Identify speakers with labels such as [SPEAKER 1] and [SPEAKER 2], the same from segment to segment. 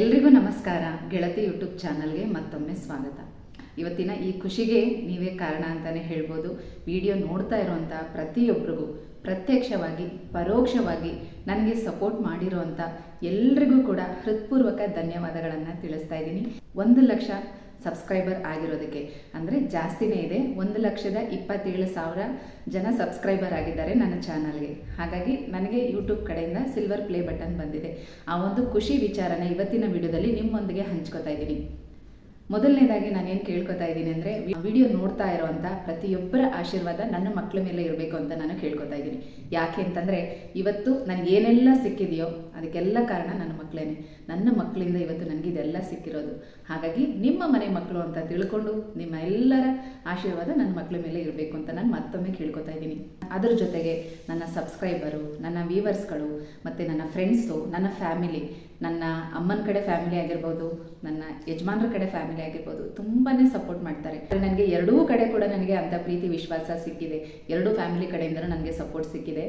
[SPEAKER 1] ಎಲ್ರಿಗೂ ನಮಸ್ಕಾರ. ಗೆಳತಿ ಯೂಟ್ಯೂಬ್ ಚಾನಲ್ಗೆ ಮತ್ತೊಮ್ಮೆ ಸ್ವಾಗತ. ಇವತ್ತಿನ ಈ ಖುಷಿಗೆ ನೀವೇ ಕಾರಣ ಅಂತಲೇ ಹೇಳ್ಬೋದು. ವಿಡಿಯೋ ನೋಡ್ತಾ ಇರುವಂಥ ಪ್ರತಿಯೊಬ್ಬರಿಗೂ ಪ್ರತ್ಯಕ್ಷವಾಗಿ, ಪರೋಕ್ಷವಾಗಿ ನನಗೆ ಸಪೋರ್ಟ್ ಮಾಡಿರುವಂಥ ಎಲ್ರಿಗೂ ಕೂಡ ಹೃತ್ಪೂರ್ವಕ ಧನ್ಯವಾದಗಳನ್ನು ತಿಳಿಸ್ತಾ ಇದ್ದೀನಿ. ಒಂದು ಲಕ್ಷ ಸಬ್ಸ್ಕ್ರೈಬರ್ ಆಗಿರೋದಕ್ಕೆ. ಅಂದರೆ ಜಾಸ್ತಿನೇ ಇದೆ. ಒಂದು ಲಕ್ಷದ ಇಪ್ಪತ್ತೇಳು ಸಾವಿರ ಜನ ಸಬ್ಸ್ಕ್ರೈಬರ್ ಆಗಿದ್ದಾರೆ ನನ್ನ ಚಾನಲ್ಗೆ ಹಾಗಾಗಿ ನನಗೆ ಯೂಟ್ಯೂಬ್ ಕಡೆಯಿಂದ ಸಿಲ್ವರ್ ಪ್ಲೇ ಬಟನ್ ಬಂದಿದೆ. ಆ ಒಂದು ಖುಷಿ ವಿಚಾರನ ಇವತ್ತಿನ ವಿಡಿಯೋದಲ್ಲಿ ನಿಮ್ಮೊಂದಿಗೆ ಹಂಚ್ಕೋತಾ ಇದ್ದೀನಿ. ಮೊದಲನೇದಾಗಿ ಏನು ಕೇಳ್ಕೊತಾ ಇದ್ದೀನಿ ಅಂದರೆ ವಿಡಿಯೋ ನೋಡ್ತಾ ಇರೋವಂಥ ಪ್ರತಿಯೊಬ್ಬರ ಆಶೀರ್ವಾದ ನನ್ನ ಮಕ್ಕಳ ಮೇಲೆ ಇರಬೇಕು ಅಂತ ನಾನು ಕೇಳ್ಕೊತಾ ಇದ್ದೀನಿ. ಯಾಕೆ ಅಂತಂದರೆ, ಇವತ್ತು ನನಗೆ ಏನೆಲ್ಲ ಸಿಕ್ಕಿದೆಯೋ, ಅದಕ್ಕೆಲ್ಲ ಕಾರಣ ನನ್ನ ಮಕ್ಕಳೇನೆ ನನ್ನ ಮಕ್ಕಳಿಂದ ಇವತ್ತು ನನಗೆ ಇದೆಲ್ಲ ಸಿಕ್ಕಿರೋದು. ಹಾಗಾಗಿ ನಿಮ್ಮ ಮನೆ ಮಕ್ಕಳು ಅಂತ ತಿಳ್ಕೊಂಡು ನಿಮ್ಮ ಎಲ್ಲರ ಆಶೀರ್ವಾದ ನನ್ನ ಮಕ್ಕಳ ಮೇಲೆ ಇರಬೇಕು ಅಂತ ನಾನು ಮತ್ತೊಮ್ಮೆ ಕೇಳ್ಕೊತಾ ಇದ್ದೀನಿ. ಅದ್ರ ಜೊತೆಗೆ ನನ್ನ ಸಬ್ಸ್ಕ್ರೈಬರು, ನನ್ನ ವ್ಯೂವರ್ಸ್ಗಳು ಮತ್ತು ನನ್ನ ಫ್ರೆಂಡ್ಸು ನನ್ನ ಫ್ಯಾಮಿಲಿ ನನ್ನ ಅಮ್ಮನ ಕಡೆ ಫ್ಯಾಮಿಲಿ ಆಗಿರ್ಬೋದು, ನನ್ನ ಯಜಮಾನ್ರ ಕಡೆ ಫ್ಯಾಮಿಲಿ ಆಗಿರ್ಬೋದು ತುಂಬಾ ಸಪೋರ್ಟ್ ಮಾಡ್ತಾರೆ. ನನಗೆ ಎರಡೂ ಕಡೆ ಕೂಡ ನನಗೆ ಅಂಥ ಪ್ರೀತಿ, ವಿಶ್ವಾಸ ಸಿಕ್ಕಿದೆ. ಎರಡೂ ಫ್ಯಾಮಿಲಿ ಕಡೆಯಿಂದಲೂ ನನಗೆ ಸಪೋರ್ಟ್ ಸಿಕ್ಕಿದೆ.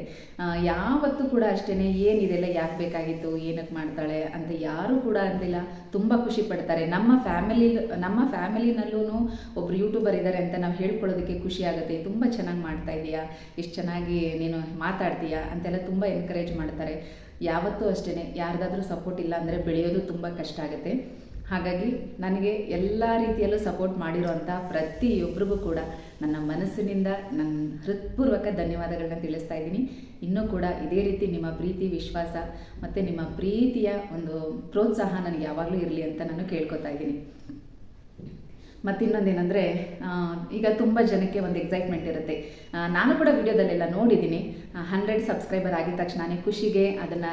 [SPEAKER 1] ಯಾವತ್ತೂ ಕೂಡ ಅಷ್ಟೇ ಏನಿದೆಲ್ಲ ಯಾಕೆ ಬೇಕಾಗಿತ್ತು ಏನಕ್ಕೆ ಮಾಡ್ತಾಳೆ ಅಂತ ಯಾರೂ ಕೂಡ ಅಂತಿಲ್ಲ ತುಂಬ ಖುಷಿ ಪಡ್ತಾರೆ. ನಮ್ಮ ಫ್ಯಾಮಿಲಿ ನಮ್ಮ ಫ್ಯಾಮಿಲಿನಲ್ಲೂ ಒಬ್ರು ಯೂಟ್ಯೂಬರ್ ಇದ್ದಾರೆ ಅಂತ ನಾವು ಹೇಳ್ಕೊಳ್ಳೋದಕ್ಕೆ ಖುಷಿ ಆಗುತ್ತೆ. ತುಂಬ ಚೆನ್ನಾಗಿ ಮಾಡ್ತಾ ಇದೀಯಾ? ಎಷ್ಟು ಚೆನ್ನಾಗಿ ನೀನು ಮಾತಾಡ್ತೀಯಾ? ಅಂತೆಲ್ಲ ತುಂಬ ಎನ್ಕರೇಜ್ ಮಾಡ್ತಾರೆ. ಯಾವತ್ತೂ ಅಷ್ಟೇ ಯಾರ್ದಾದರೂ ಸಪೋರ್ಟ್ ಇಲ್ಲ ಅಂದರೆ ಬೆಳೆಯೋದು ತುಂಬ ಕಷ್ಟ ಆಗುತ್ತೆ. ಹಾಗಾಗಿ ನನಗೆ ಎಲ್ಲ ರೀತಿಯಲ್ಲೂ ಸಪೋರ್ಟ್ ಮಾಡಿರುವಂಥ ಪ್ರತಿಯೊಬ್ಬರಿಗೂ ಕೂಡ ನನ್ನ ಮನಸ್ಸಿನಿಂದ ನನ್ನ ಹೃತ್ಪೂರ್ವಕ ಧನ್ಯವಾದಗಳನ್ನ ತಿಳಿಸ್ತಾ ಇದ್ದೀನಿ. ಇನ್ನೂ ಕೂಡ ಇದೇ ರೀತಿ ನಿಮ್ಮ ಪ್ರೀತಿ, ವಿಶ್ವಾಸ ಮತ್ತು ನಿಮ್ಮ ಪ್ರೀತಿಯ ಒಂದು ಪ್ರೋತ್ಸಾಹ ನನಗೆ ಯಾವಾಗಲೂ ಇರಲಿ ಅಂತ ನಾನು ಕೇಳ್ಕೊತಾ ಇದ್ದೀನಿ. ಮತ್ತಿನ್ನೊಂದೇನೆಂದರೆ ಈಗ ತುಂಬ ಜನಕ್ಕೆ ಒಂದು ಎಕ್ಸೈಟ್ಮೆಂಟ್ ಇರುತ್ತೆ. ನಾನು ಕೂಡ ವಿಡಿಯೋದಲ್ಲೆಲ್ಲ ನೋಡಿದ್ದೀನಿ. ಹಂಡ್ರೆಡ್ ಸಬ್ಸ್ಕ್ರೈಬರ್ ಆಗಿದ ತಕ್ಷಣನೇ ಖುಷಿಗೆ ಅದನ್ನು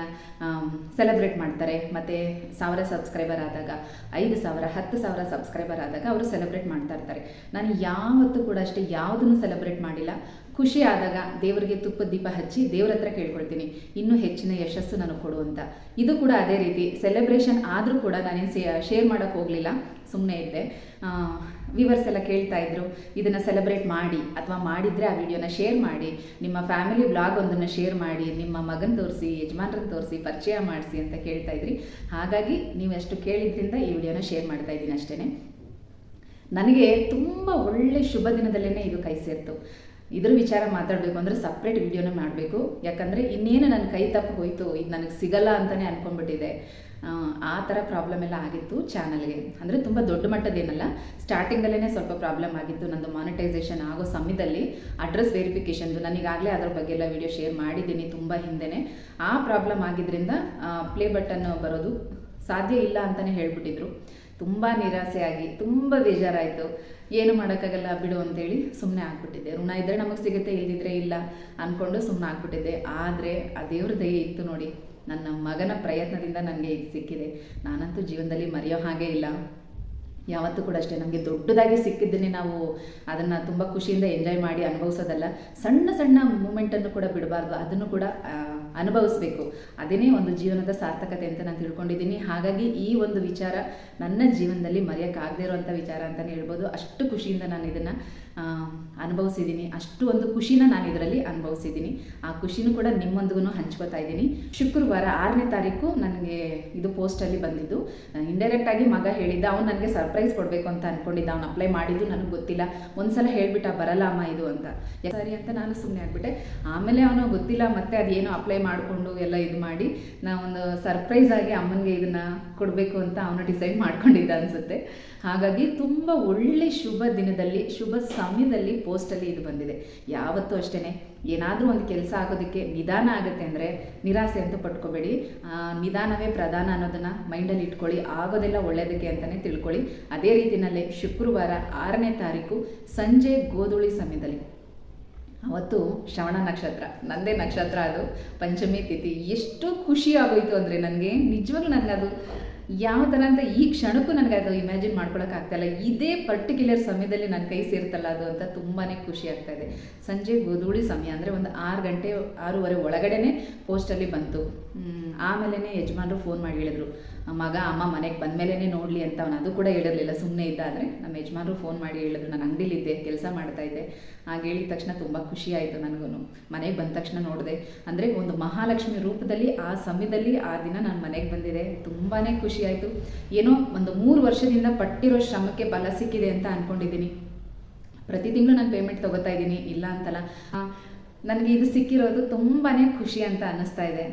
[SPEAKER 1] ಸೆಲೆಬ್ರೇಟ್ ಮಾಡ್ತಾರೆ. ಮತ್ತು ಸಾವಿರ ಸಬ್ಸ್ಕ್ರೈಬರ್ ಆದಾಗ, ಐದು ಸಾವಿರ, ಹತ್ತು ಸಾವಿರ ಸಬ್ಸ್ಕ್ರೈಬರ್ ಆದಾಗ ಅವರು ಸೆಲೆಬ್ರೇಟ್ ಮಾಡ್ತಾ ಇರ್ತಾರೆ. ನಾನು ಯಾವತ್ತೂ ಕೂಡ ಅಷ್ಟೇ ಯಾವುದನ್ನು ಸೆಲೆಬ್ರೇಟ್ ಮಾಡಿಲ್ಲ. ಖುಷಿ ಆದಾಗ ದೇವರಿಗೆ ತುಪ್ಪ ದೀಪ ಹಚ್ಚಿ ದೇವ್ರ ಹತ್ರ ಕೇಳ್ಕೊಳ್ತೀನಿ. ಇನ್ನೂ ಹೆಚ್ಚಿನ ಯಶಸ್ಸು ನನಗೆ ಕೊಡು ಅಂತ. ಇದು ಕೂಡ ಅದೇ ರೀತಿ ಸೆಲೆಬ್ರೇಷನ್ ಆದರೂ ಕೂಡ ನಾನೇನು ಶೇರ್ ಮಾಡೋಕ್ಕೆ ಹೋಗಲಿಲ್ಲ. ಸುಮ್ಮನೆ ಇದ್ದೆ. ವಿವರ್ಸ್ ಎಲ್ಲ ಕೇಳ್ತಾ ಇದ್ರು, ಇದನ್ನು ಸೆಲೆಬ್ರೇಟ್ ಮಾಡಿ ಅಥವಾ ಮಾಡಿದರೆ ಆ ವಿಡಿಯೋನ ಶೇರ್ ಮಾಡಿ, ನಿಮ್ಮ ಫ್ಯಾಮಿಲಿ ಬ್ಲಾಗ್ ಒಂದನ್ನು ಶೇರ್ ಮಾಡಿ, ನಿಮ್ಮ ಮಗನ ತೋರಿಸಿ, ಯಜಮಾನ್ರನ್ನ ತೋರಿಸಿ, ಪರಿಚಯ ಮಾಡಿಸಿ ಅಂತ ಕೇಳ್ತಾ ಇದ್ರಿ. ಹಾಗಾಗಿ ನೀವು ಅಷ್ಟು ಕೇಳಿದ್ರಿಂದ ಈ ವಿಡಿಯೋನ ಶೇರ್ ಮಾಡ್ತಾ ಇದ್ದೀನಿ ಅಷ್ಟೇ ನನಗೆ ತುಂಬ ಒಳ್ಳೆ ಶುಭ ದಿನದಲ್ಲೇ ಇದು ಕೈ ಸೇರ್ತು. ಇದ್ರ ವಿಚಾರ ಮಾತಾಡಬೇಕು ಅಂದರೆ ಸಪ್ರೇಟ್ ವಿಡಿಯೋನ ಮಾಡಬೇಕು. ಯಾಕಂದರೆ ಇನ್ನೇನು ನನ್ನ ಕೈ ತಪ್ಪು ಹೋಯ್ತು ಇದು ನನಗೆ ಸಿಗಲ್ಲ ಅಂತಲೇ ಅನ್ಕೊಂಡ್ಬಿಟ್ಟಿದೆ. ಆ, ಆ ಥರ ಪ್ರಾಬ್ಲಮ್ ಎಲ್ಲ ಆಗಿತ್ತು ಚಾನಲ್ಗೆ ಅಂದರೆ ತುಂಬ ದೊಡ್ಡ ಮಟ್ಟದೇನಲ್ಲ ಸ್ಟಾರ್ಟಿಂಗಲ್ಲೇ ಸ್ವಲ್ಪ ಪ್ರಾಬ್ಲಮ್ ಆಗಿತ್ತು. ನಂದು ಮಾನಿಟೈಸೇಷನ್ ಆಗೋ ಸಮಯದಲ್ಲಿ ಅಡ್ರೆಸ್ ವೆರಿಫಿಕೇಷನ್ದು ನನಗಾಗಲೇ ಅದ್ರ ಬಗ್ಗೆ ಎಲ್ಲ ವಿಡಿಯೋ ಶೇರ್ ಮಾಡಿದ್ದೀನಿ ತುಂಬ ಹಿಂದೆನೇ. ಆ ಪ್ರಾಬ್ಲಮ್ ಆಗಿದ್ದರಿಂದ ಪ್ಲೇ ಬಟನ್ ಬರೋದು ಸಾಧ್ಯ ಇಲ್ಲ ಅಂತಲೇ ಹೇಳ್ಬಿಟ್ಟಿದ್ರು. ತುಂಬ ನಿರಾಸೆಯಾಗಿ, ತುಂಬ ಬೇಜಾರಾಯಿತು. ಏನು ಮಾಡೋಕ್ಕಾಗಲ್ಲ, ಬಿಡು ಅಂತೇಳಿ ಸುಮ್ಮನೆ ಆಗ್ಬಿಟ್ಟಿದ್ದೆ. ಋಣ ಇದ್ದರೆ ನಮಗೆ ಸಿಗುತ್ತೆ ಇಲ್ಲದಿದ್ರೆ ಇಲ್ಲ ಅಂದ್ಕೊಂಡು ಸುಮ್ಮನೆ ಆಗ್ಬಿಟ್ಟಿದ್ದೆ. ಆದರೆ ಆ ದೇವ್ರ ದಯೆ ಇತ್ತು ನೋಡಿ, ನನ್ನ ಮಗನ ಪ್ರಯತ್ನದಿಂದ ನನಗೆ ಇದು ಸಿಕ್ಕಿದೆ. ನಾನಂತೂ ಜೀವನದಲ್ಲಿ ಮರೆಯೋ ಹಾಗೆ ಇಲ್ಲ. ಯಾವತ್ತೂ ಕೂಡ ಅಷ್ಟೇ. ನಮಗೆ ದೊಡ್ಡದಾಗಿ ಸಿಕ್ಕಿದ್ದನ್ನೇ ನಾವು ಅದನ್ನು ತುಂಬ ಖುಷಿಯಿಂದ ಎಂಜಾಯ್ ಮಾಡಿ ಅನುಭವಿಸೋದಲ್ಲ, ಸಣ್ಣ ಸಣ್ಣ ಮೂಮೆಂಟನ್ನು ಕೂಡ ಬಿಡಬಾರ್ದು. ಅದನ್ನು ಕೂಡ ಅನುಭವಿಸ್ಬೇಕು. ಅದೇನೇ ಒಂದು ಜೀವನದ ಸಾರ್ಥಕತೆ ಅಂತ ನಾನು ತಿಳ್ಕೊಂಡಿದ್ದೀನಿ. ಹಾಗಾಗಿ ಈ ಒಂದು ವಿಚಾರ ನನ್ನ ಜೀವನದಲ್ಲಿ ಮರೆಯೋಕ್ಕಾಗದೇ ಇರುವಂಥ ವಿಚಾರ ಅಂತಲೇ ಹೇಳ್ಬೋದು. ಅಷ್ಟು ಖುಷಿಯಿಂದ ನಾನು ಇದನ್ನು ಅನುಭವಿಸಿದ್ದೀನಿ. ಅಷ್ಟು ಒಂದು ಖುಷಿನ ನಾನು ಇದರಲ್ಲಿ ಅನುಭವಿಸಿದ್ದೀನಿ. ಆ ಖುಷಿನೂ ಕೂಡ ನಿಮ್ಮೊಂದಿಗೂ ಹಂಚ್ಕೋತಾ ಇದ್ದೀನಿ. ಶುಕ್ರವಾರ ಆರನೇ ತಾರೀಕು ನನಗೆ ಇದು ಪೋಸ್ಟಲ್ಲಿ ಬಂದಿದ್ದು. ಇಂಡೈರೆಕ್ಟಾಗಿ ಮಗ ಹೇಳಿದ್ದ, ಅವನು ನನಗೆ ಸರ್ಪ್ರೈಸ್ ಕೊಡಬೇಕು ಅಂತ ಅನ್ಕೊಂಡಿದ್ದ. ಅವನು ಅಪ್ಲೈ ಮಾಡಿದ್ದು ನನಗೆ ಗೊತ್ತಿಲ್ಲ. ಒಂದ್ಸಲ ಹೇಳಿಬಿಟ್ಟ, ಬರಲ್ಲ ಅಮ್ಮ ಇದು ಅಂತ. ಸರಿ ಅಂತ ನಾನು ಸುಮ್ಮನೆ ಆಗಿಬಿಟ್ಟೆ. ಆಮೇಲೆ ಅವನು ಗೊತ್ತಿಲ್ಲ, ಮತ್ತೆ ಅದೇನೋ ಅಪ್ಲೈ ಮಾಡಿಕೊಂಡು ಎಲ್ಲ ಇದು ಮಾಡಿ, ನಾವೊಂದು ಸರ್ಪ್ರೈಸ್ ಆಗಿ ಅಮ್ಮನಿಗೆ ಇದನ್ನ ಕೊಡಬೇಕು ಅಂತ ಅವನು ಡಿಸೈಡ್ ಮಾಡ್ಕೊಂಡಿದ್ದ ಅನ್ಸುತ್ತೆ. ಹಾಗಾಗಿ ತುಂಬ ಒಳ್ಳೆ ಶುಭ ದಿನದಲ್ಲಿ, ಶುಭ ಸಮಯದಲ್ಲಿ ಪೋಸ್ಟಲ್ಲಿ ಇದು ಬಂದಿದೆ. ಯಾವತ್ತೂ ಅಷ್ಟೇ ಏನಾದರೂ ಒಂದು ಕೆಲಸ ಆಗೋದಕ್ಕೆ ನಿಧಾನ ಆಗುತ್ತೆ ಅಂದರೆ ನಿರಾಸೆ ಅಂತ ಪಟ್ಕೋಬೇಡಿ. ನಿಧಾನವೇ ಪ್ರಧಾನ ಅನ್ನೋದನ್ನು ಮೈಂಡಲ್ಲಿ ಇಟ್ಕೊಳ್ಳಿ, ಆಗೋದೆಲ್ಲ ಒಳ್ಳೆಯದಕ್ಕೆ ಅಂತಲೇ ತಿಳ್ಕೊಳ್ಳಿ. ಅದೇ ರೀತಿಯಲ್ಲೇ ಶುಕ್ರವಾರ ಆರನೇ ತಾರೀಕು ಸಂಜೆ ಗೋಧುಳಿ ಸಮಯದಲ್ಲಿ. ಅವತ್ತು ಶ್ರವಣ ನಕ್ಷತ್ರ, ನಂದೇ ನಕ್ಷತ್ರ ಅದು, ಪಂಚಮಿ ತಿಥಿ. ಎಷ್ಟು ಖುಷಿ ಆಗೋಯ್ತು ಅಂದರೆ ನನಗೆ, ನಿಜವಾಗ್ಲೂ ಅದು ಯಾವ ಥರ ಅಂತ ಈ ಕ್ಷಣಕ್ಕೂ ನನಗೆ ಅದು ಇಮ್ಯಾಜಿನ್ ಮಾಡ್ಕೊಳಕ್ಕೆ ಆಗ್ತಾಯಿಲ್ಲ ಇದೇ ಪರ್ಟಿಕ್ಯುಲರ್ ಸಮಯದಲ್ಲಿ ನನ್ನ ಕೈ ಸೇರ್ತಲ್ಲ ಅದು ಅಂತ ತುಂಬಾ ಖುಷಿ ಆಗ್ತಾ ಇದೆ. ಸಂಜೆ ಗೋಧೂಳಿ ಸಮಯ ಅಂದರೆ ಒಂದು ಆರು ಗಂಟೆ, ಆರೂವರೆ ಒಳಗಡೆನೆ ಪೋಸ್ಟಲ್ಲಿ ಬಂತು. ಆಮೇಲೆ ಯಜಮಾನರು ಫೋನ್ ಮಾಡಿ ಹೇಳಿದ್ರು ಮಗ, ಅಮ್ಮ ಮನೆಗೆ ಬಂದಮೇಲೇ ನೋಡಲಿ ಅಂತ ಅವನು ಅದು ಕೂಡ ಹೇಳಿರಲಿಲ್ಲ. ಸುಮ್ಮನೆ ಇದ್ದ ಆದರೆ ನಮ್ಮ ಯಜಮಾನರು ಫೋನ್ ಮಾಡಿ ಹೇಳಿದ್ರು, ನಾನು ಅಂಗಡಿಲಿದ್ದೆ, ಕೆಲಸ ಮಾಡ್ತಾ ಇದ್ದೆ. ಹಾಗೆ ಹೇಳಿದ ತಕ್ಷಣ ತುಂಬ ಖುಷಿ ಆಯಿತು ನನಗೂ ಮನೆಗೆ ಬಂದ ತಕ್ಷಣ ನೋಡಿದೆ. ಅಂದರೆ ಒಂದು ಮಹಾಲಕ್ಷ್ಮಿ ರೂಪದಲ್ಲಿ ಆ ಸಮಯದಲ್ಲಿ ಆ ದಿನ ನಾನು ಮನೆಗೆ ಬಂದಿದೆ. ತುಂಬಾ ಖುಷಿ ಆಯಿತು. ಏನೋ ಒಂದು ಮೂರು ವರ್ಷದಿಂದ ಪಟ್ಟಿರೋ ಶ್ರಮಕ್ಕೆ ಫಲ ಸಿಕ್ಕಿದೆ ಅಂತ ಅಂದ್ಕೊಂಡಿದ್ದೀನಿ ಪ್ರತಿ ತಿಂಗಳು ನಾನು ಪೇಮೆಂಟ್ ತಗೋತಾ ಇದ್ದೀನಿ, ಇಲ್ಲ ಅಂತಲ್ಲ. ನನಗೆ ಇದು ಸಿಕ್ಕಿರೋದು ತುಂಬಾ ಖುಷಿ ಅಂತ ಅನ್ನಿಸ್ತಾ ಇದೆ.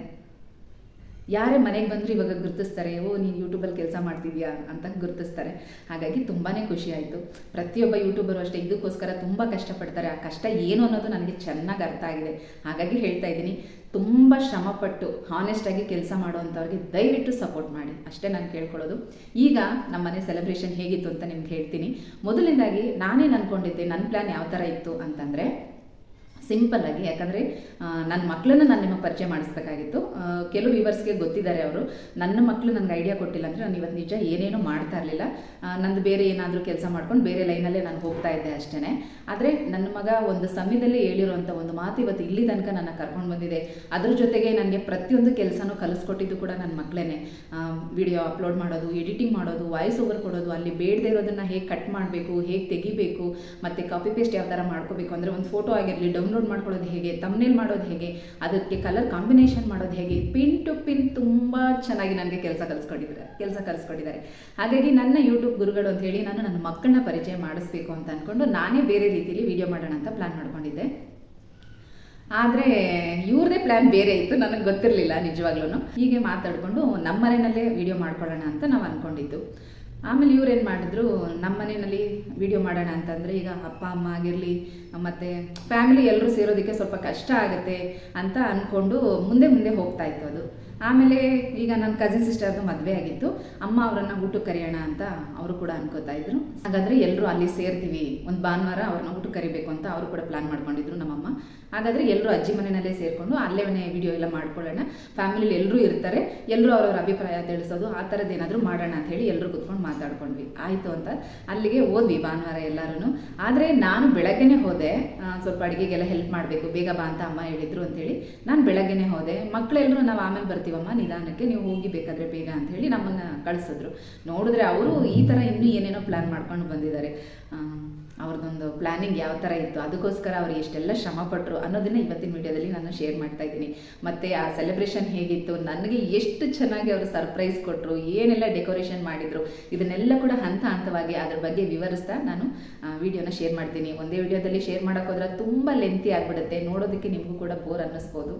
[SPEAKER 1] ಯಾರೇ ಮನೆಗೆ ಬಂದರೂ ಇವಾಗ ಗುರುತಿಸ್ತಾರೆ, ಓ, ನೀನು ಯೂಟ್ಯೂಬಲ್ಲಿ ಕೆಲಸ ಮಾಡ್ತಿದ್ಯಾ? ಅಂತ ಗುರುತಿಸ್ತಾರೆ. ಹಾಗಾಗಿ ತುಂಬಾ ಖುಷಿ ಆಯಿತು. ಪ್ರತಿಯೊಬ್ಬ ಯೂಟ್ಯೂಬರು ಅಷ್ಟೇ, ಇದಕ್ಕೋಸ್ಕರ ತುಂಬ ಕಷ್ಟಪಡ್ತಾರೆ. ಆ ಕಷ್ಟ ಏನು ಅನ್ನೋದು ನನಗೆ ಚೆನ್ನಾಗಿ ಅರ್ಥ ಆಗಿದೆ. ಹಾಗಾಗಿ ಹೇಳ್ತಾ ಇದ್ದೀನಿ, ತುಂಬ ಶ್ರಮಪಟ್ಟು ಹಾನೆಸ್ಟಾಗಿ ಕೆಲಸ ಮಾಡುವಂಥವ್ರಿಗೆ ದಯವಿಟ್ಟು ಸಪೋರ್ಟ್ ಮಾಡಿ. ಅಷ್ಟೇ ನಾನು ಕೇಳ್ಕೊಳ್ಳೋದು. ಈಗ ನಮ್ಮ ಮನೆ ಸೆಲೆಬ್ರೇಷನ್ ಹೇಗಿತ್ತು ಅಂತ ನಿಮ್ಗೆ ಹೇಳ್ತೀನಿ. ಮೊದಲಿಂದಾಗಿ ನಾನೇನು ಅಂದ್ಕೊಂಡಿದ್ದೆ ನನ್ನ ಪ್ಲ್ಯಾನ್ ಯಾವ ಥರ ಇತ್ತು ಅಂತಂದರೆ ಸಿಂಪಲ್ ಆಗಿ, ಯಾಕಂದರೆ ನನ್ನ ಮಕ್ಕಳನ್ನ ನಾನು ನಿಮಗೆ ಪರಿಚಯ ಮಾಡಿಸ್ಬೇಕಾಗಿತ್ತು. ಕೆಲವು ವಿವರ್ಸ್ಗೆ ಗೊತ್ತಿದ್ದಾರೆ ಅವರು. ನನ್ನ ಮಕ್ಕಳು ನನಗೆ ಐಡಿಯಾ ಕೊಟ್ಟಿಲ್ಲ ಅಂದರೆ ನಾನು ಇವತ್ತು ನಿಜ ಏನೇನೂ ಮಾಡ್ತಾ ಇರಲಿಲ್ಲ. ನಂದು ಬೇರೆ ಏನಾದರೂ ಕೆಲಸ ಮಾಡ್ಕೊಂಡು ಬೇರೆ ಲೈನಲ್ಲೇ ನಾನು ಹೋಗ್ತಾ ಇದ್ದೆ ಅಷ್ಟೇ ಆದರೆ ನನ್ನ ಮಗ ಒಂದು ಸಮಯದಲ್ಲಿ ಹೇಳಿರುವಂಥ ಒಂದು ಮಾತು ಇವತ್ತು ಇಲ್ಲಿ ತನಕ ನನ್ನ ಕರ್ಕೊಂಡು ಬಂದಿದೆ. ಅದ್ರ ಜೊತೆಗೆ ನನಗೆ ಪ್ರತಿಯೊಂದು ಕೆಲಸನೂ ಕಲಿಸ್ಕೊಟ್ಟಿದ್ದು ಕೂಡ ನನ್ನ ಮಕ್ಕಳೇ ವಿಡಿಯೋ ಅಪ್ಲೋಡ್ ಮಾಡೋದು ಎಡಿಟಿಂಗ್ ಮಾಡೋದು ವಾಯ್ಸ್ ಓವರ್ ಕೊಡೋದು, ಅಲ್ಲಿ ಬೇಡದೇ ಇರೋದನ್ನು ಹೇಗೆ ಕಟ್ ಮಾಡಬೇಕು, ಹೇಗೆ ತೆಗಿಬೇಕು, ಮತ್ತು ಕಾಪಿ ಪೇಸ್ಟ್ ಯಾವ ಥರ ಮಾಡ್ಕೋಬೇಕು ಅಂದರೆ ಒಂದು ಫೋಟೋ ಆಗಿರಲಿ ಡೌನ್ಲೋಡ್ ಮಾಡ್ಕೊಳ್ಳೋದು ಹೇಗೆ ತಮ್ನೇಲ್ ಮಾಡೋದು ಹೇಗೆ, ಅದಕ್ಕೆ ಕಲರ್ ಕಾಂಬಿನೇಷನ್ ಮಾಡೋದು ಹೇಗೆ ಪಿನ್ ಟು ಪಿನ್ ತುಂಬ ಚೆನ್ನಾಗಿ ನನಗೆ ಕೆಲಸ ಕಲಿಸ್ಕೊಂಡಿದ್ದಾರೆ ಕೆಲಸ ಕಲಿಸ್ಕೊಂಡಿದ್ದಾರೆ. ಹಾಗಾಗಿ ನನ್ನ ಯೂಟ್ಯೂಬ್ ಗುರುಗಳು ಅಂತ ಹೇಳಿ ನಾನು ನನ್ನ ಮಕ್ಕಳನ್ನ ಪರಿಚಯ ಮಾಡಿಸ್ಬೇಕು ಅಂತ ಅಂದ್ಕೊಂಡು ನಾನೇ ಬೇರೆ ರೀತಿಯಲ್ಲಿ ವಿಡಿಯೋ ಮಾಡೋಣ ಅಂತ ಪ್ಲ್ಯಾನ್ ಮಾಡ್ಕೊಂಡಿದ್ದೆ. ಆದರೆ ಇವ್ರದೇ ಪ್ಲ್ಯಾನ್ ಬೇರೆ ಇತ್ತು, ನನಗೆ ಗೊತ್ತಿರಲಿಲ್ಲ ನಿಜವಾಗ್ಲೂ ಹೀಗೆ ಮಾತಾಡಿಕೊಂಡು ನಮ್ಮ ಮನೆಯಲ್ಲೇ ವಿಡಿಯೋ ಮಾಡ್ಕೊಳ್ಳೋಣ ಅಂತ ನಾವು ಅಂದ್ಕೊಂಡಿದ್ದು ಆಮೇಲೆ ಇವ್ರು ಏನು ಮಾಡಿದ್ರು, ನಮ್ಮ ಮನೆಯಲ್ಲಿ ವಿಡಿಯೋ ಮಾಡೋಣ ಅಂತಂದರೆ ಈಗ ಅಪ್ಪ, ಅಮ್ಮ ಆಗಿರಲಿ ಮತ್ತು ಫ್ಯಾಮಿಲಿ ಎಲ್ಲರೂ ಸೇರೋದಕ್ಕೆ ಸ್ವಲ್ಪ ಕಷ್ಟ ಆಗುತ್ತೆ ಅಂತ ಅಂದ್ಕೊಂಡು ಮುಂದೆ ಮುಂದೆ ಹೋಗ್ತಾ ಇತ್ತು ಅದು. ಆಮೇಲೆ ಈಗ ನನ್ನ ಕಸಿನ್ ಸಿಸ್ಟರ್ದು ಮದುವೆ ಆಗಿತ್ತು. ಅಮ್ಮ ಅವರನ್ನು ಊಟಕ್ಕೆ ಕರೆಯೋಣ ಅಂತ ಅವರು ಕೂಡ ಅನ್ಕೋತಾ ಇದ್ರು. ಹಾಗಾದರೆ ಎಲ್ಲರೂ ಅಲ್ಲಿ ಸೇರ್ತೀವಿ. ಒಂದು ಭಾನುವಾರ ಅವ್ರನ್ನ ಊಟಕ್ಕೆ ಕರಿಬೇಕು ಅಂತ ಅವರು ಕೂಡ ಪ್ಲಾನ್ ಮಾಡ್ಕೊಂಡಿದ್ರು ನಮ್ಮಮ್ಮ. ಹಾಗಾದರೆ ಎಲ್ಲರೂ ಅಜ್ಜಿ ಮನೆಯಲ್ಲೇ ಸೇರಿಕೊಂಡು ಅಲ್ಲೇ ಮನೆ ವಿಡಿಯೋ ಎಲ್ಲ ಮಾಡ್ಕೊಳ್ಳೋಣ. ಫ್ಯಾಮಿಲಿಲಿ ಎಲ್ಲರೂ ಇರ್ತಾರೆ. ಎಲ್ಲರೂ ಅವ್ರವ್ರ ಅಭಿಪ್ರಾಯ ತಿಳಿಸೋದು. ಆ ಥರದ್ದು ಏನಾದರೂ ಮಾಡೋಣ ಅಂತ ಹೇಳಿ ಎಲ್ಲರೂ ಕುತ್ಕೊಂಡು ಮಾತಾಡ್ಕೊಂಡ್ವಿ. ಆಯಿತು ಅಂತ ಅಲ್ಲಿಗೆ ಹೋದ್ವಿ ಭಾನುವಾರ ಎಲ್ಲರೂ ಆದರೆ ನಾನು ಬೆಳಗ್ಗೆನೇ ಹೋದೆ. ಆ, ಸ್ವಲ್ಪ ಅಡುಗೆಗೆಲ್ಲ ಹೆಲ್ಪ್ ಮಾಡಬೇಕು ಬೇಗ ಬಾ ಅಂತ ಅಮ್ಮ ಹೇಳಿದ್ರು ಅಂತೇಳಿ. ನಾನು ಬೆಳಗ್ಗೆನೇ ಹೋದೆ. ಮಕ್ಕಳೆಲ್ಲರೂ ನಾವು ಆಮೇಲೆ ಬರ್ತೀವಮ್ಮ ನಿಧಾನಕ್ಕೆ ನೀವು ಹೋಗಿ ಬೇಕಾದ್ರೆ ಬೇಗ ಅಂತ ಹೇಳಿ ನಮ್ಮನ್ನು ಕಳಿಸಿದ್ರು. ನೋಡಿದ್ರೆ ಅವರು ಈ ಥರ ಇನ್ನೂ ಏನೇನೋ ಪ್ಲ್ಯಾನ್ ಮಾಡ್ಕೊಂಡು ಬಂದಿದ್ದಾರೆ. ಅವ್ರದ್ದೊಂದು ಪ್ಲ್ಯಾನಿಂಗ್ ಯಾವ ಥರ ಇತ್ತು ಅದಕ್ಕೋಸ್ಕರ ಅವ್ರು ಎಷ್ಟೆಲ್ಲ ಶ್ರಮಪಟ್ಟರು ಅನ್ನೋದನ್ನ ಇವತ್ತಿನ ವಿಡಿಯೋದಲ್ಲಿ ನಾನು ಶೇರ್ ಮಾಡ್ತಾ ಇದ್ದೀನಿ. ಮತ್ತು ಆ ಸೆಲೆಬ್ರೇಷನ್ ಹೇಗಿತ್ತು ನನಗೆ ಎಷ್ಟು ಚೆನ್ನಾಗಿ ಅವರು ಸರ್ಪ್ರೈಸ್ ಕೊಟ್ಟರು ಏನೆಲ್ಲ ಡೆಕೋರೇಷನ್ ಮಾಡಿದರು ಇದನ್ನೆಲ್ಲ ಕೂಡ ಹಂತ ಹಂತವಾಗಿ ಅದ್ರ ಬಗ್ಗೆ ವಿವರಿಸ್ತಾ ನಾನು ವಿಡಿಯೋನ ಶೇರ್ ಮಾಡ್ತೀನಿ. ಒಂದೇ ವಿಡಿಯೋದಲ್ಲಿ ಶೇರ್ ಮಾಡೋಕ್ಕೋದ್ರೆ ತುಂಬ ಲೆಂತಿ ಆಗಿಬಿಡುತ್ತೆ. ನೋಡೋದಕ್ಕೆ ನಿಮಗೂ ಕೂಡ ಬೋರ್ ಅನ್ನಿಸ್ಬೋದು.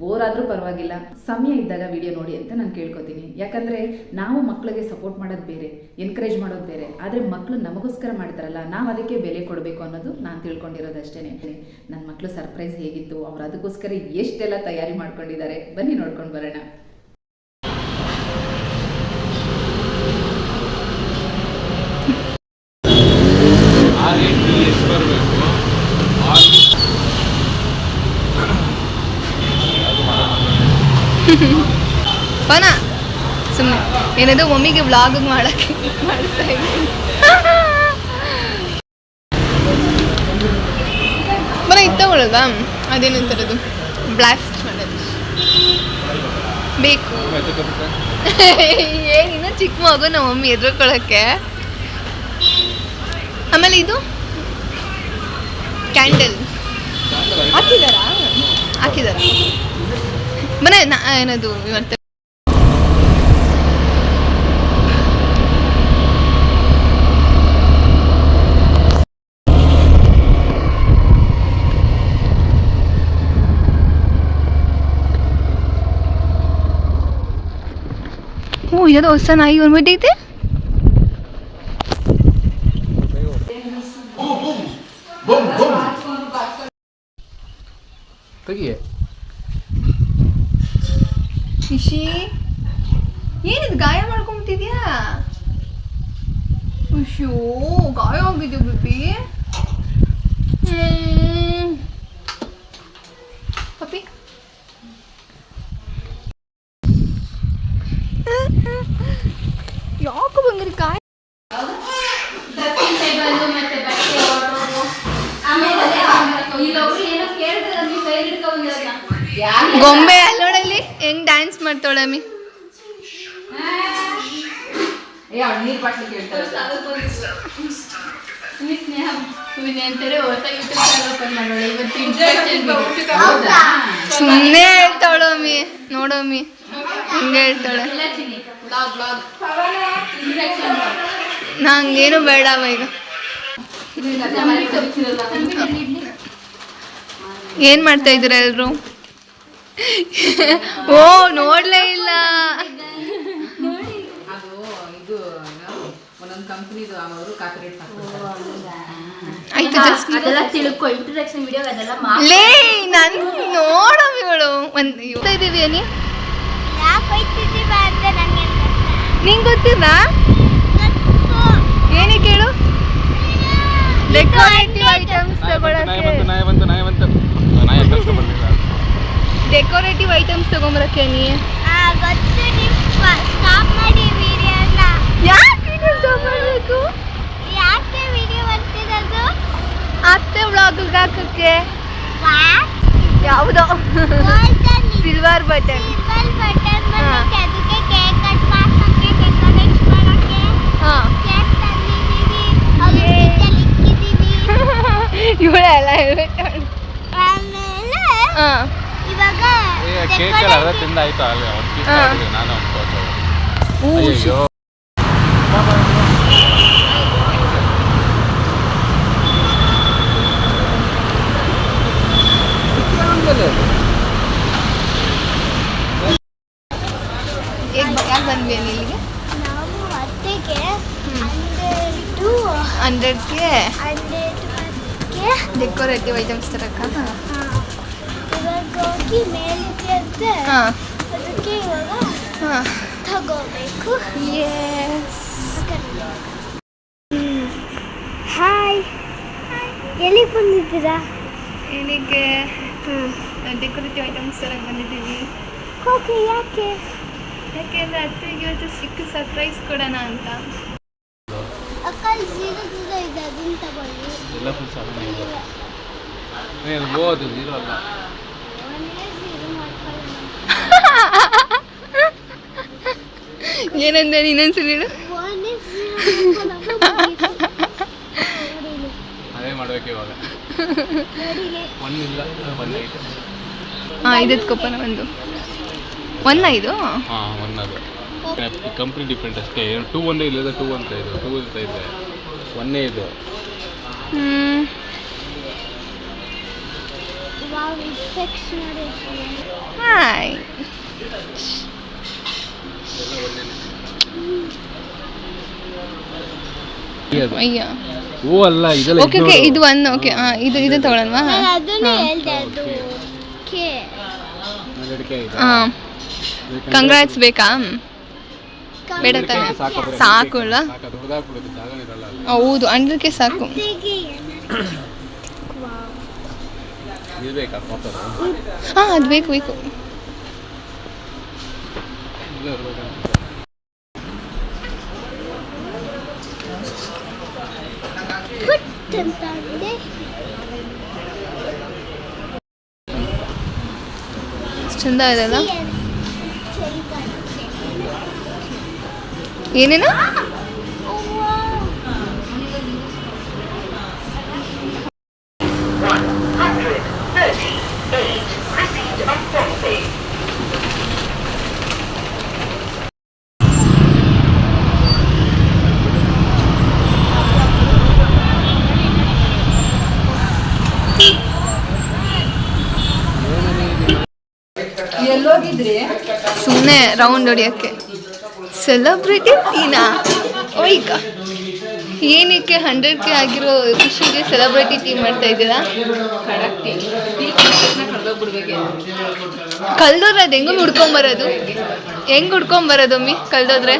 [SPEAKER 1] ಬೋರ್ ಆದರೂ ಪರವಾಗಿಲ್ಲ. ಸಮಯ ಇದ್ದಾಗ ವಿಡಿಯೋ ನೋಡಿ ಅಂತ ನಾನು ಕೇಳ್ಕೊತೀನಿ. ಯಾಕಂದರೆ ನಾವು ಮಕ್ಕಳಿಗೆ ಸಪೋರ್ಟ್ ಮಾಡೋದು ಬೇರೆ ಎನ್ಕರೇಜ್ ಮಾಡೋದು ಬೇರೆ. ಆದರೆ ಮಕ್ಕಳು ನಮಗೋಸ್ಕರ ಮಾಡ್ತಾರಲ್ಲ, ನಾವು ಅದಕ್ಕೆ ಬೆಲೆ ಕೊಡಬೇಕು ಅನ್ನೋದು ನಾನು ತಿಳ್ಕೊಂಡಿರೋದು ಅಷ್ಟೇ ನನ್ನ ಮಕ್ಕಳು ಸರ್ಪ್ರೈಸ್ ಹೇಗಿತ್ತು, ಅವ್ರು ಅದಕ್ಕೋಸ್ಕರ ಎಷ್ಟೆಲ್ಲ ತಯಾರಿ ಮಾಡ್ಕೊಂಡಿದ್ದಾರೆ. ಬನ್ನಿ ನೋಡ್ಕೊಂಡು ಬರೋಣ
[SPEAKER 2] ಆ ರೀತಿ ಎಷ್ಟು ಬರಬೇಕು ಆ ರೀತಿ
[SPEAKER 3] ಪನ ಸುಮ್ಮನೆ ಏನದು ಮಮ್ಮಿಗೆ ವ್ಲಾಗ್ ಮಾಡಕ್ಕೆ ಮಾಡ್ತಾ ಇದ್ದೀನಿ. ಬರ ಇದು ತಗೊಳ್ಳೋದಾ ಅದೇನಂತಾರದು ಬ್ಲಾಸ್ಟ್ ಮಾಡೋದು. ಬೇಕು. ಏನಿನ್ನ ಚಿಕ್ಕ ಮಗು ನಮ್ಮ ಮಮ್ಮಿ ಎದ್ರುಕೊಳ್ಳೋಕ್ಕೆ? ಆಮೇಲೆ ಇದು? ಕ್ಯಾಂಡಲ್ ಹಾಕಿದಾರಾ? ಹಾಕಿದಾರಾ? ಮನೆ ನಾ- ಏನದು ಇವತ್ತು? ಓ ಇದು ಹೊಸ ನಾಯಿ ಬಂದ್ಬಿಟ್ಟೈತೆ
[SPEAKER 2] ತೆಗಿಯೇ
[SPEAKER 3] ಇಶಿ ಏನಿದು ಗಾಯ ಮಾಡ್ಕೊಂಬಿಟ್ಟಿದ್ಯಾ ಅಯ್ಯೋ ಗಾಯ ಆಗಿದ್ಯಾ ಬಿಬಿ ಪಪ್ಪಿ ಯಾಕೆ ಬಂದ್ರಿ ಗಾಯ ಗೊಂಬೆ ಅಲ್ಲೋಡಲ್ಲಿ ಹೆಂಗ್ ಡ್ಯಾನ್ಸ್ ಮಾಡ್ತಾಳೆ ಅಮ್ಮಿ
[SPEAKER 1] ಏ ಅವ್ಳು ನೀರ್ ಬಾಟ್ಲಿ ಕೇಳ್ತಾರೆ
[SPEAKER 3] ಅಂತಾರೆ ಹೊಸ ಯೂಟ್ಯೂಬ್ ಚಾನಲ್ ಓಪನ್ ಮಾಡೋಣ ಇವತ್ತು introduction
[SPEAKER 1] ಹೌದಾ
[SPEAKER 3] ಸುಮ್ಮನೆ ಹೇಳ್ತಾಳೋಮಿ ನೋಡೋಮಿ ಹಿಂಗೆ ಹೇಳ್ತಾಳೆ ನಂಗೇನು ಬೇಡ ಈಗ ಏನ್ ಮಾಡ್ತಾ ಇದ್ದೀರಾ ಎಲ್ರು? ಓ ನೋಡ್ಲೇ ಇಲ್ಲ
[SPEAKER 1] ಅದು ಇದು ಕಂಪ್ನಿದು ಅವರು ಕಾಪಿರೇಟ್
[SPEAKER 3] ಆಯ್ತು ಜಸ್ಟ್
[SPEAKER 4] ಅದೆಲ್ಲ ತಿಳ್ಕೊ ಇಂಟ್ರಡಕ್ಷನ್ ವಿಡಿಯೋ ಅದೆಲ್ಲ
[SPEAKER 3] ಲೇ ನನ್ ನೋಡಮ್ಮಿಗಳು ಒಂದ್ ಇವ್ತಾ ಇದೀವಿ ಅನಿ ನಿಂಗ್ ಗೊತ್ತಿಲ್ಲ ಏನಕ್ಕೆ ಹೇಳು ಡೆಕೋರೇಟಿವ್ ಐಟಮ್ಸ್ ತಗೊಳಕ್ಕೆ. ಡೆಕೋರೇಟಿವ್ ಐಟಮ್ಸ್ ತಗೊಂಬರಕ್ಕೆ ನೀ ಯಾಕೆ ತಗೊಳ್ಬೇಕು ಅತ್ತೆ ವ್ಲಾಗ್ ಹಾಕಕ್ಕೆ ಯಾವ್ದೋ ಸಿಲ್ವರ್ ಬಟನ್ ಹಾ ಇವಳೆಲ್ಲ ಹೇಳ್ಬೇಕು ಹಾ
[SPEAKER 4] ಇವಾಗ
[SPEAKER 2] ಕೇಕ್ ಎಲ್ಲ ಅರ್ಧ ತಿಂದಾಯ್ತು? ಅಲ್ಲಿ
[SPEAKER 3] ಹಾ.
[SPEAKER 2] ನಾನು ಒಂದು ತೋರ್ಸೋದು.
[SPEAKER 3] ಊ,
[SPEAKER 2] ಅಯ್ಯಯ್ಯೋ
[SPEAKER 3] ಯಾಕೆ ಬಂದ್ವಿ ಅನಿ ಇಲ್ಲಿಗೆ
[SPEAKER 4] ನಾವು ಅತ್ತೆಗೆ ಹಂಡ್ರೆಡು
[SPEAKER 3] ಹಂಡ್ರೆಡ್ಗೆ
[SPEAKER 4] ಹಂಡ್ರೆಡ್ಗೆ
[SPEAKER 3] ಡೆಕೋರೇಟಿವ್ ಐಟಮ್ಸ್
[SPEAKER 4] ಇವಾಗ ಹೋಗಿ ಮೇಲಿದೆ ಅಂತ
[SPEAKER 3] ಹಾಂ.
[SPEAKER 4] ಅದಕ್ಕೆ ಇವಾಗ
[SPEAKER 3] ಹಾಂ.
[SPEAKER 4] ತಗೋಬೇಕು. ಹಾಯ್. ಎಲ್ಲಿಗೆ ಬಂದಿದ್ದೀರಾ?
[SPEAKER 3] ಇಲ್ಲಿಗೆ ಡೆಕೋರೇಟಿವ್ ಐಟಮ್ಸ್ ತರಕ್ಕೆ ಬಂದಿದ್ದೀವಿ
[SPEAKER 4] ಓಕೆ ಯಾಕೆ?
[SPEAKER 3] ಯಾಕೆಂದರೆ ಅತ್ತೆಗೆ ಇವತ್ತು ಸಿಕ್ಕ ಸರ್ಪ್ರೈಸ್ ಕೊಡೋಣ ಅಂತ
[SPEAKER 4] ಅಕ್ಕ ಜೀರೋ ಜೀರೋ ಇದೆ ಅದನ್ನ ತಗೊಳ್ಳಿ
[SPEAKER 2] ಎಲ್ಲ ಫುಲ್ ಸಾಧನೆ ಇದೆ ನೀನು ಓದು
[SPEAKER 4] ಮಾಡ್ಕೊಳ್ಳೋಣ
[SPEAKER 3] ಏನಂದೆ ಹೇಳು
[SPEAKER 2] ಅದೇ ಮಾಡ್ಬೇಕು ಇವಾಗ ಒಂದಿಲ್ಲ ಕೊಪ್ಪನ
[SPEAKER 3] ಹಾಂ ಇದಕ್ಕೊಪ್ಪನ ಒಂದು ಒನ್ ಇದು
[SPEAKER 2] ಹಾಂ ಒನ್ ಅದು ಕಂಪ್ನಿ ಡಿಫ್ರೆಂಟ್ ಅಷ್ಟೇ ಟೂ ಒಂದೇ ಇಲ್ಲ ಟೂ ಅಂತ ಇದು ಟೂ ಅಂತ ಇದೆ ಒನ್ನೇ ಇದು
[SPEAKER 3] ಹ್ಞೂ
[SPEAKER 4] ಮಾಡಿ
[SPEAKER 3] ಹಾಯ್ ಅಯ್ಯೋ.
[SPEAKER 2] ಓ ಅಲ್ಲ ಇದೆಲ್ಲ
[SPEAKER 3] ಓಕೆ ಓಕೆ ಇದು ಒನ್ ಓಕೆ ಹಾಂ ಇದು ಇದು ತಗೊಳಲ್ವಾ?
[SPEAKER 4] ನಾನು ಅದನ್ನೇ ಹೇಳ್ದೆ ಅದು ಕೆ.
[SPEAKER 3] ಹಾಂ ಕಂಗ್ರಾಟ್ಸ್ ಬೇಕಾ? ಬೇಡ ತಾನೆ. ಸಾಕು ಅಲ್ಲ
[SPEAKER 2] ದೊಡ್ಡದಾಗ್ಬಿಡುತ್ತೆ ಜಾಗನೇ ಇರಲ್ಲ
[SPEAKER 3] ಹೌದು ಹಂಡ್ರೆಡ್ಗೆ ಸಾಕು.
[SPEAKER 2] ಇದು ಬೇಕಾ ಫೋಟೋ
[SPEAKER 3] ಹಾಂ ಅದು ಬೇಕು ಬೇಕು
[SPEAKER 2] ಇಲ್ಲ ಇರ್ಬೇಕಂತ
[SPEAKER 4] ಪುಟ್ ಅಂತ ಅಂದೆ
[SPEAKER 3] ಎಷ್ಟ್ ಚಂದ ಇದೆಲ್ಲ
[SPEAKER 4] ಸಿ ಅಂತ. ಸರಿ ಕಾಣುತ್ತೆ.
[SPEAKER 3] ಏನೇನು ರೌಂಡ್ ಹೊಡಿಯೋಕ್ಕೆ. ಸೆಲೆಬ್ರಿಟಿ ಟೀನಾ ಓಯ್ಕ ಏನಕ್ಕೆ ಹಂಡ್ರೆಡ್ ಕೆ ಆಗಿರೋ ಖುಷಿಗೆ ಸೆಲೆಬ್ರಿಟಿ ಟೀ ಮಾಡ್ತಾ ಇದ್ದೀರಾ? ಕಲ್ದೋದ್ರೆ ಅದು ಹೆಂಗೆ ಹುಡ್ಕೊಂಬರೋದು? ಹೆಂಗೆ ಹುಡ್ಕೊಂಬರೋದು ಮಿ ಕಲ್ದೋದ್ರೆ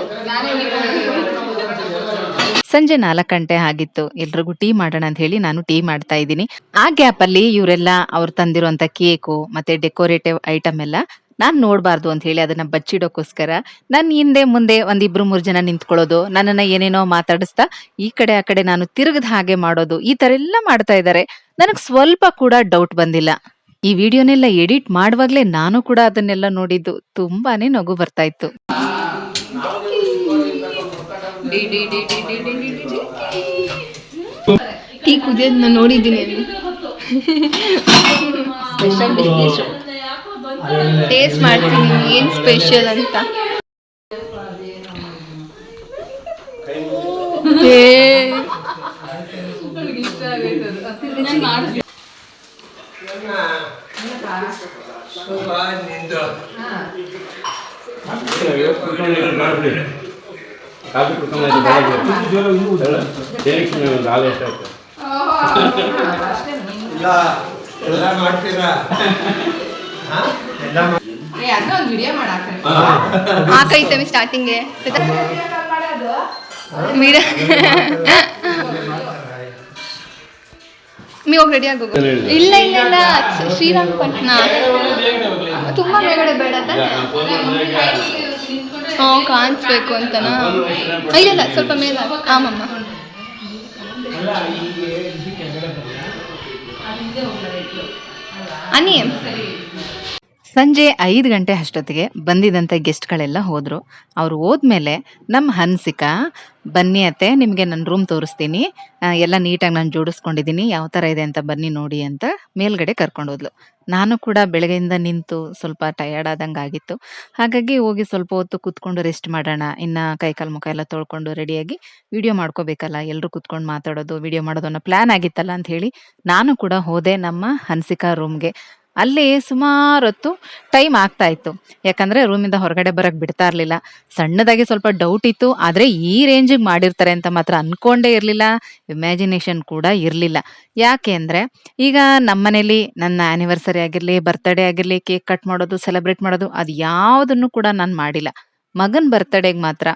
[SPEAKER 1] ಸಂಜೆ ನಾಲ್ಕು ಗಂಟೆ ಆಗಿತ್ತು. ಎಲ್ರಿಗೂ ಟೀ ಮಾಡೋಣ ಅಂತ ಹೇಳಿ ನಾನು ಟೀ ಮಾಡ್ತಾ ಇದ್ದೀನಿ. ಆ ಗ್ಯಾಪ್ ಅಲ್ಲಿ ಇವರೆಲ್ಲ ಅವ್ರು ತಂದಿರುವಂತ ಕೇಕು ಮತ್ತೆ ಡೆಕೋರೇಟಿವ್ ಐಟಮ್ ಎಲ್ಲ ನಾನು ನೋಡಬಾರ್ದು ಅಂತ ಹೇಳಿ ಅದನ್ನ ಬಚ್ಚಿಡೋಕ್ಕೋಸ್ಕರ ನನ್ನ ಹಿಂದೆ ಮುಂದೆ ಒಂದಿಬ್ರು ಮೂರು ಜನ ನಿಂತ್ಕೊಳ್ಳೋದು ನನ್ನನ್ನ ಏನೇನೋ ಮಾತಾಡಿಸ್ತಾ ಈ ಕಡೆ ಆ ಕಡೆ ನಾನು ತಿರುಗದ ಹಾಗೆ ಮಾಡೋದು ಈ ತರ ಎಲ್ಲ ಮಾಡ್ತಾ ಇದ್ದಾರೆ ನನಗೆ ಸ್ವಲ್ಪ ಕೂಡ ಡೌಟ್ ಬಂದಿಲ್ಲ. ಈ ವಿಡಿಯೋನೆಲ್ಲ ಎಡಿಟ್ ಮಾಡುವಾಗ್ಲೇ ನಾನು ಕೂಡ ಅದನ್ನೆಲ್ಲ ನೋಡಿದ್ದು ತುಂಬಾನೇ ನಗು ಬರ್ತಾ ಇತ್ತು.
[SPEAKER 3] ಟೀ ನೋಡಿದ್ದೀನಿ. ಟೇಸ್ಟ್ ಮಾಡ್ತೀನಿ ಏನು ಸ್ಪೆಷಲ್ ಅಂತ. ಏ.
[SPEAKER 2] ಕಾಫಿ ಕುಡ್ಕೊಂಡು ಹಾಲು ಎಷ್ಟಾಯ್ತು
[SPEAKER 5] ಇಲ್ಲ ಎಲ್ಲ ಮಾಡ್ತೀರಾ?
[SPEAKER 3] ಹಾಕೈತವೆ ಸ್ಟಾರ್ಟಿಂಗ್ಗೆ ನೀವು ಮೀ ಹೋಗಿ ರೆಡಿ ಆಗೋಗು ಇಲ್ಲ ಇಲ್ಲ. ಇಲ್ಲ ಶ್ರೀರಂಗಪಟ್ಟಣ ತುಂಬ ಮೇಗಡೆ ಬೇಡ ಹ್ಞೂ ಕಾಣಿಸ್ಬೇಕು ಅಂತನಾ? ಇಲ್ಲ ಇಲ್ಲ ಸ್ವಲ್ಪ ಮೇಲೆ ಆಮಮ್ಮ I Ani.
[SPEAKER 1] ಸಂಜೆ ಐದು ಗಂಟೆ ಅಷ್ಟೊತ್ತಿಗೆ ಬಂದಿದ್ದಂಥ ಗೆಸ್ಟ್ಗಳೆಲ್ಲ ಹೋದರು. ಅವ್ರು ಹೋದ್ಮೇಲೆ ನಮ್ಮ ಹನ್ಸಿಕಾ, ಬನ್ನಿ ಅತ್ತೆ, ನಿಮಗೆ ನನ್ನ ರೂಮ್ ತೋರಿಸ್ತೀನಿ. ಎಲ್ಲ ನೀಟಾಗಿ ನಾನು ಜೋಡಿಸ್ಕೊಂಡಿದ್ದೀನಿ ಯಾವ ಥರ ಇದೆ ಅಂತ ಬನ್ನಿ ನೋಡಿ ಅಂತ ಮೇಲ್ಗಡೆ ಕರ್ಕೊಂಡು ಹೋದ್ಲು. ನಾನು ಕೂಡ ಬೆಳಗ್ಗೆಯಿಂದ ನಿಂತು ಸ್ವಲ್ಪ ಟಯರ್ಡ್ ಆದಂಗೆ ಆಗಿತ್ತು. ಹಾಗಾಗಿ ಹೋಗಿ ಸ್ವಲ್ಪ ಹೊತ್ತು ಕೂತ್ಕೊಂಡು ರೆಸ್ಟ್ ಮಾಡೋಣ. ಇನ್ನು ಕೈಕಾಲು ಮುಖ ಎಲ್ಲ ತೊಳ್ಕೊಂಡು ರೆಡಿಯಾಗಿ ವಿಡಿಯೋ ಮಾಡ್ಕೋಬೇಕಲ್ಲ. ಎಲ್ಲರೂ ಕೂತ್ಕೊಂಡು ಮಾತಾಡೋದು ವಿಡಿಯೋ ಮಾಡೋದು ಅನ್ನೋ ಪ್ಲ್ಯಾನ್ ಆಗಿತ್ತಲ್ಲ ಅಂತ ಹೇಳಿ ನಾನು ಕೂಡ ಹೋದೆ ನಮ್ಮ ಹನ್ಸಿಕಾ ರೂಮ್ಗೆ ಅಲ್ಲಿ ಸುಮಾರು ಹೊತ್ತು ಟೈಮ್ ಆಗ್ತಾ ಇತ್ತು. ಯಾಕಂದ್ರೆ ರೂಮಿಂದ ಹೊರಗಡೆ ಬರಕ್ ಬಿಡ್ತಾ ಇರಲಿಲ್ಲ. ಸಣ್ಣದಾಗಿ ಸ್ವಲ್ಪ ಡೌಟ್ ಇತ್ತು. ಆದ್ರೆ ಈ ರೇಂಜಿಗೆ ಮಾಡಿರ್ತಾರೆ ಅಂತ ಮಾತ್ರ ಅನ್ಕೊಂಡೇ ಇರಲಿಲ್ಲ. ಇಮ್ಯಾಜಿನೇಷನ್ ಕೂಡ ಇರಲಿಲ್ಲ. ಯಾಕೆ ಅಂದ್ರೆ ಈಗ ನಮ್ಮನೇಲಿ ನನ್ನ ಆನಿವರ್ಸರಿ ಆಗಿರಲಿ ಬರ್ತ್ಡೇ ಆಗಿರಲಿ ಕೇಕ್ ಕಟ್ ಮಾಡೋದು ಸೆಲೆಬ್ರೇಟ್ ಮಾಡೋದು ಅದು ಯಾವುದನ್ನು ಕೂಡ ನಾನು ಮಾಡಿಲ್ಲ. ಮಗನ್ ಬರ್ತ್ಡೇಗೆ ಮಾತ್ರ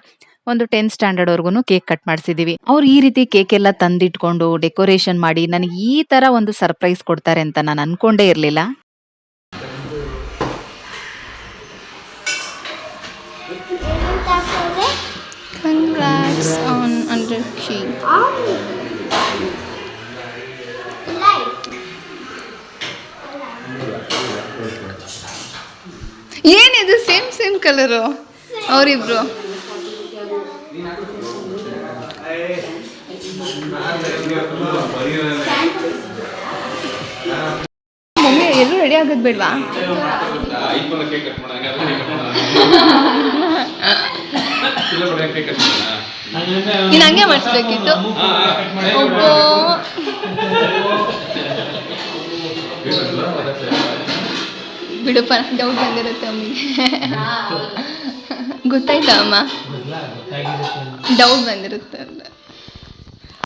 [SPEAKER 1] ಒಂದು ಟೆಂತ್ ಸ್ಟ್ಯಾಂಡರ್ಡ್ ವರ್ಗು ಕೇಕ್ ಕಟ್ ಮಾಡಿಸಿದೀವಿ. ಅವ್ರು ಈ ರೀತಿ ಕೇಕ್ ಎಲ್ಲ ತಂದಿಟ್ಕೊಂಡು ಡೆಕೋರೇಷನ್ ಮಾಡಿ ನನಗೆ ಈ ತರ ಒಂದು ಸರ್ಪ್ರೈಸ್ ಕೊಡ್ತಾರೆ ಅಂತ ನಾನು ಅನ್ಕೊಂಡೇ ಇರಲಿಲ್ಲ.
[SPEAKER 3] Congrats on under
[SPEAKER 4] key.
[SPEAKER 3] ಏನಿದು ಸೇಮ್ ಸೇಮ್ ಕಲರು ಅವರಿಬ್ರು. ಮಮ್ಮಿ ಎಲ್ಲರೂ ರೆಡಿ ಆಗೋದು ಬೇಡವಾ
[SPEAKER 2] ಐಫೋನ್ ಕೇಕ್ ಕಟ್ ಮಾಡೋಣ ಇಲ್ಲ ಬಿಡ ಕೇಕ್ ಕಟ್ ಮಾಡೋಣ
[SPEAKER 3] ನೀನು ಹಂಗೆ ಮಾಡಿಸ್ಬೇಕಿತ್ತು. ಒಬ್ಬೋ ಬಿಡಪ್ಪ ಡೌಟ್ ಬಂದಿರುತ್ತೆ ಅಮ್ಮಿಗೆ ಗೊತ್ತಾಯ್ತಾ ಅಮ್ಮ? ಡೌಟ್ ಬಂದಿರುತ್ತೆ ಅಲ್ಲ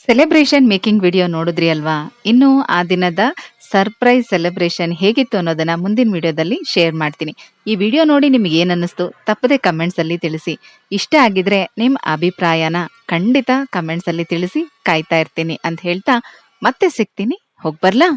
[SPEAKER 1] ಸೆಲೆಬ್ರೇಷನ್ ಮೇಕಿಂಗ್ ವಿಡಿಯೋ ನೋಡಿದ್ರಿ ಅಲ್ವಾ? ಇನ್ನು ಆ ದಿನದ ಸರ್ಪ್ರೈಸ್ ಸೆಲೆಬ್ರೇಷನ್ ಹೇಗಿತ್ತು ಅನ್ನೋದನ್ನ ಮುಂದಿನ ವಿಡಿಯೋದಲ್ಲಿ ಶೇರ್ ಮಾಡ್ತೀನಿ. ಈ ವಿಡಿಯೋ ನೋಡಿ ನಿಮ್ಗೆ ಏನನ್ನಿಸ್ತು ತಪ್ಪದೆ ಕಮೆಂಟ್ಸ್ ಅಲ್ಲಿ ತಿಳಿಸಿ. ಇಷ್ಟ ಆಗಿದ್ರೆ ನಿಮ್ಮ ಅಭಿಪ್ರಾಯನ ಖಂಡಿತ ಕಮೆಂಟ್ಸಲ್ಲಿ ತಿಳಿಸಿ ಕಾಯ್ತಾ ಇರ್ತೀನಿ ಅಂತ ಹೇಳ್ತಾ ಮತ್ತೆ ಸಿಗ್ತೀನಿ. ಹೋಗ್ಬರ್ಲಾ